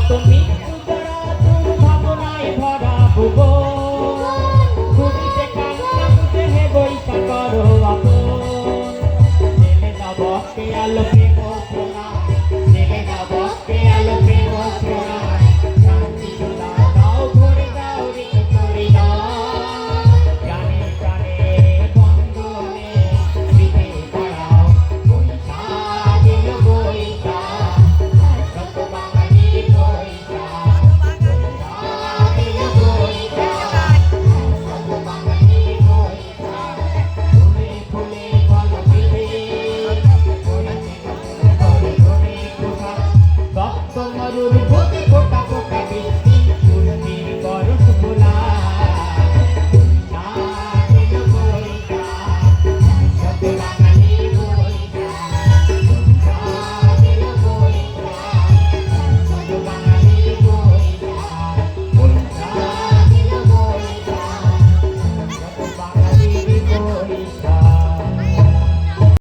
কত মৃত্যু তারা দুর্ভাবনায় ভরা ভুবন เป็นน